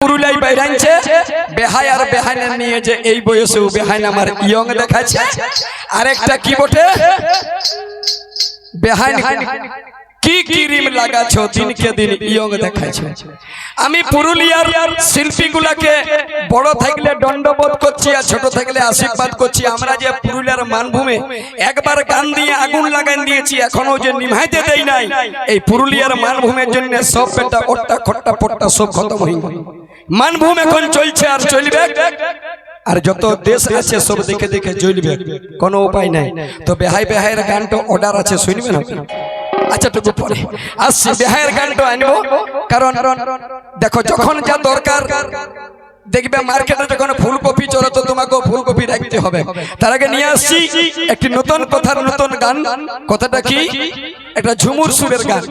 পুরুলাই বাইরাইছে। আর বেহাইনা নিয়ে যে এই বয়সেও বেহাইন আমার ইয়ং দেখাচ্ছে। আরেকটা কি বটে? বেহাইন কি ক্রিম লাগাছ? দিনকে দিন ইয়ং দেখাচ্ছ আমি পুরুলিয়ার শিল্পীগুলাকে বড় থাকলে দণ্ডবোধ করছি আর ছোট থাকলে আশীর্বাদ করছি। আমরা যে পুরুলিয়ার মানভূমে একবার গান দিয়ে আগুন লাগাই দিয়েছি এখনও যে নিভাইতে দেই নাই। এই পুরুলিয়ার মানভূমের জন্য সব পেটা, ওট্টা খট্টা পট্টা সব খতম হয়ে। মানভূম এখন চলছে আর চলবে। আর যত দেশ আছে, সব দেখে দেখে চলবে কোনো উপায় নাই। তো বেহাই বেহাইয়ের গানটা অর্ডার আছে, শুনবে আপনি আচ্ছা টুকু পরে। আসছি বেহাইয়ের গানটা আনব। কারণ, দেখো, যখন যা দরকার দেখবে মার্কেটে যখন ফুলকপি চলো তো তোমাকে ফুলকপি রাখতে হবে। তার আগে নিয়ে আসছি একটি নতুন কথার নতুন গান। কথাটা কি? একটা ঝুমুর সুরের গান।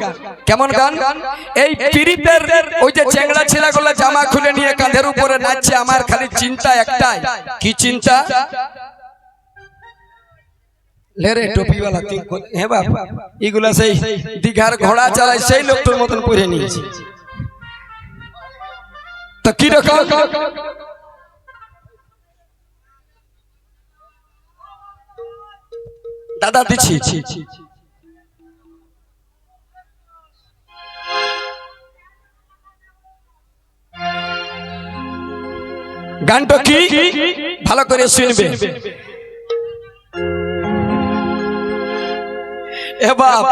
কেমন গান? এই পিরিতের ওই যে চেংড়া ছেলেগুলো জামা খুলে নিয়ে কাঁধের উপরে নাচছে আমার খালি চিন্তা একটাই। কি চিন্তা? লেরে টুপিওয়ালা হ্যাঁ বাপ এগুলা সেই দীঘার ঘোড়া চালায় সেই লোক তোর মতন পরে নিয়েছে। তো কি রকম দাদা দিচ্ছি। গানটা কি? ভালো করে শুনবে। এ বাপ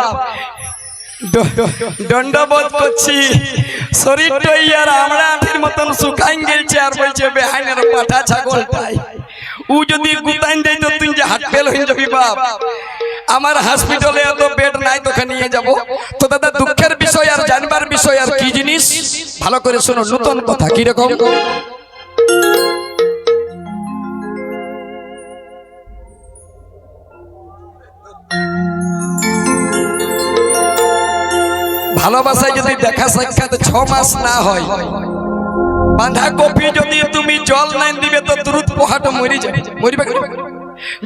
দণ্ডবোধ করছি। শরীরটা ইয়ার আমরা মতন শুকাইন গেছে আর বলছে বেহাইনের পাঠা ছাগলটাই ও যদি গুতাইন দেয়, তো তুই যে হাট ফেল হয়ে যাবি, বাপ। আমার হসপিটালে এত বেড নাই, তোকে নিয়ে যাব। তো দাদা, দুঃখের বিষয় আর জানবার বিষয় আর কি জিনিস? ভালো করে শোনো, নতুন কথা কীরকম ভালোবাসায় যদি দেখা সাক্ষাৎ ছ মাস না হয় বাঁধাকপি যদি তুমি জল নাই দিবে তো তুরুত পোহাটা মরি যাবে। মরিবে?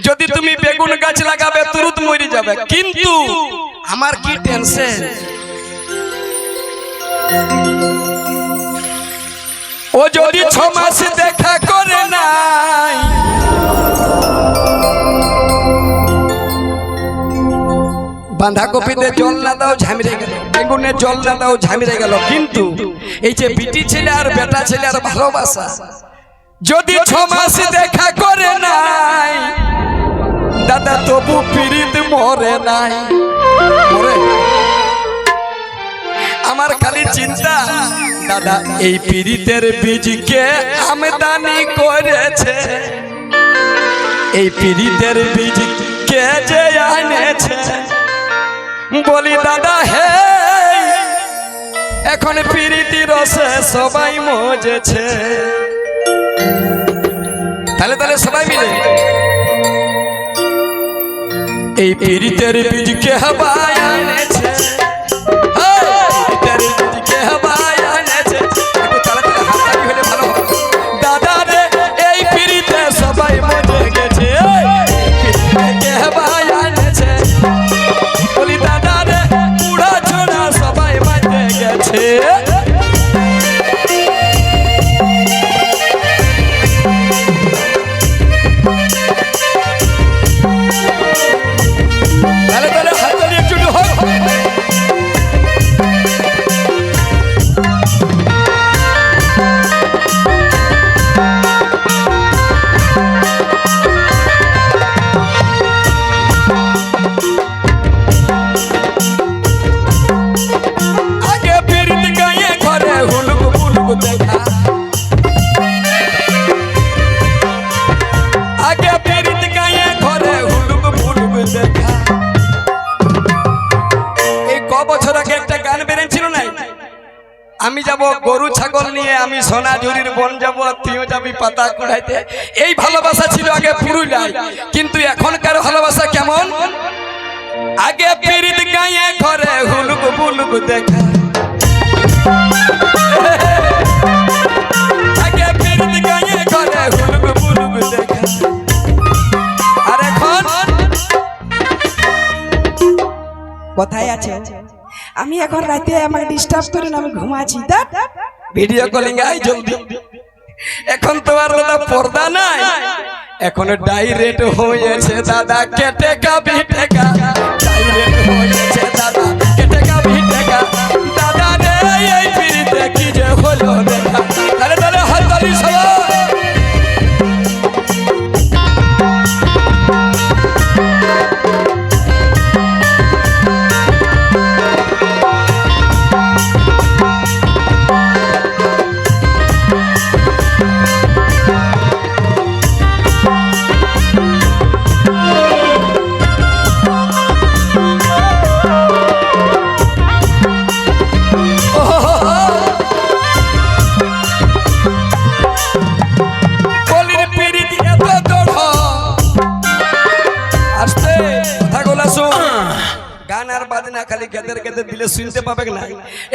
যদি তুমি বেগুন গাছ লাগাবে, তুরুত মরি যাবে। কিন্তু আমার কি টেনশন ও যদি ছ মাস দেখা করে নাই বাঁধাকপিতে জল না দাও ঝামিরে গেল। বেগুনে জল না দাও ঝামিরে গেল। কিন্তু এই যে বিটি ছেলে আর বেটা ছেলে আর ভালোবাসা যদি ছ মাস দেখা করে নাই দাদা তবু পীড়িত মরে নাই। মরে? আমার খালি চিন্তা দাদা এই পীড়িতের বীজকে আমদানি করেছে। এই পীড়িতের বীজ কে যে আনেছে বলি, দাদা, হে। এখন প্রীতি রসে সবাই মজেছে। তাহলে তাহলে সবাই মিলে। এই পীড়িতের বীজ কে হবাই বছর আগে একটা গান বেরিয়েছিল না আমি যাব গরু ছাগল নিয়ে, আমি সোনাঝুরির বন যাব তুইও যাবি পাতা কুড়াইতে। এই ভালোবাসা ছিল আগে পুরুলিয়ায়, কিন্তু এখনকার ভালোবাসা কেমন? আগে পীড়িত গায়ে ঘরে হুলুক বুলুক দেখা। আগে কোথায় আছে? আমি এখন রাতে আমাকে ডিস্টার্ব করেন আমি ঘুমাচ্ছি। তা ভিডিও কলিং আই জলদি। এখন তো আর দাদা পর্দা নাই। এখন ডাইরেক্ট হয়েছে দাদা, কেটে কা বিটেকা ডাইরেক্ট হয়েছে। গান আর বাজনা খালি গেদের গেদের দিলে শুনতে পাবে না।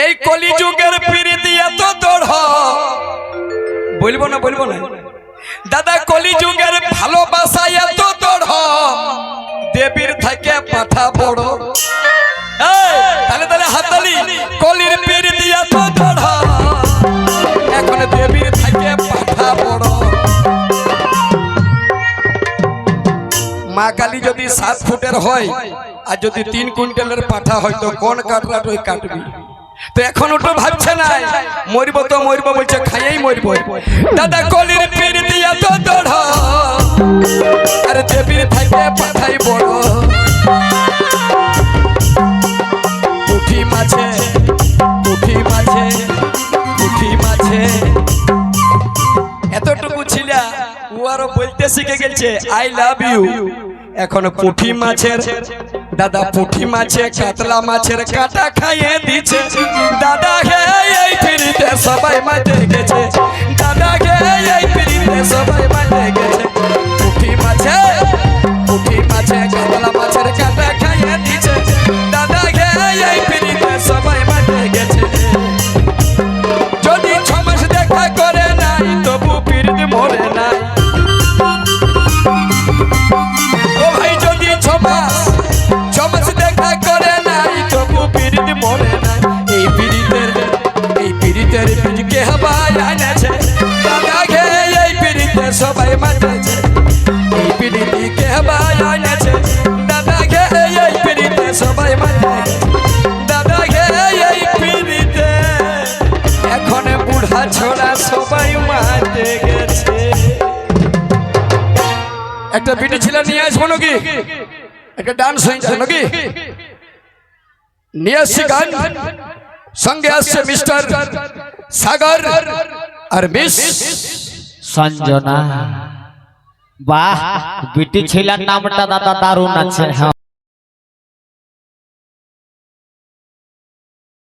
এই কলিযুগের পিড়িতি এত দড় বলব না বলব না। দাদা কলিযুগের ভালোবাসা এত দড় দেবীর থেকে পাঠা বড়। তাহলে তাহলে হাতালি কলির পিড়িতি এত দড় এখন দেবীর থেকে পাঠা বড়। মা কালী যদি সাত ফুটের হয় আর যদি তিন কুইন্টালের পাঠা হয় তো কোন কাটরা তুই কাটবি তো এখন ওটা ভাবছে না মরবো তো মরবো বলছে খাইয়েই মরবো। দাদা কলির পিড় দিয়া তো দড়। আরে দেবীর থাকে পাঠাই বড়। পুঠি মাছে পুঠি মাছে পুঠি মাছে। এতটুকু ছিল ও আরও বলতে শিখে গেছে আই লাভ ইউ এখন পুঁটি মাছের দাদা পুঁটি মাছে কাতলা মাছের কাটা খাইয়ে দিছে দাদা হে এই পিড়িতে সবাই মাঝে গেছে দাদা হে এই পিড়িতে সবাই মাঝে গেছে পুঁটি মাছে পুঁটি সবাই মাতেছে এই পীড়িতিকে হবাই আনেছে দাদা গে এই পীড়িতে সবাই মাতেছে দাদা গে এই পীড়িতে সবাই মারতে গেছে। একটা বিটি ছিল নিয়ে আসব নাকি? একটা ডান্স হয়েছে নাকি? নিয়ে আসছি গান। সঙ্গে আসছে মিস্টার সাগর আর মিস সঞ্জনা। বাহ বিটি ছেলার নামটা দাদা দারুণ আছে। হ্যাঁ।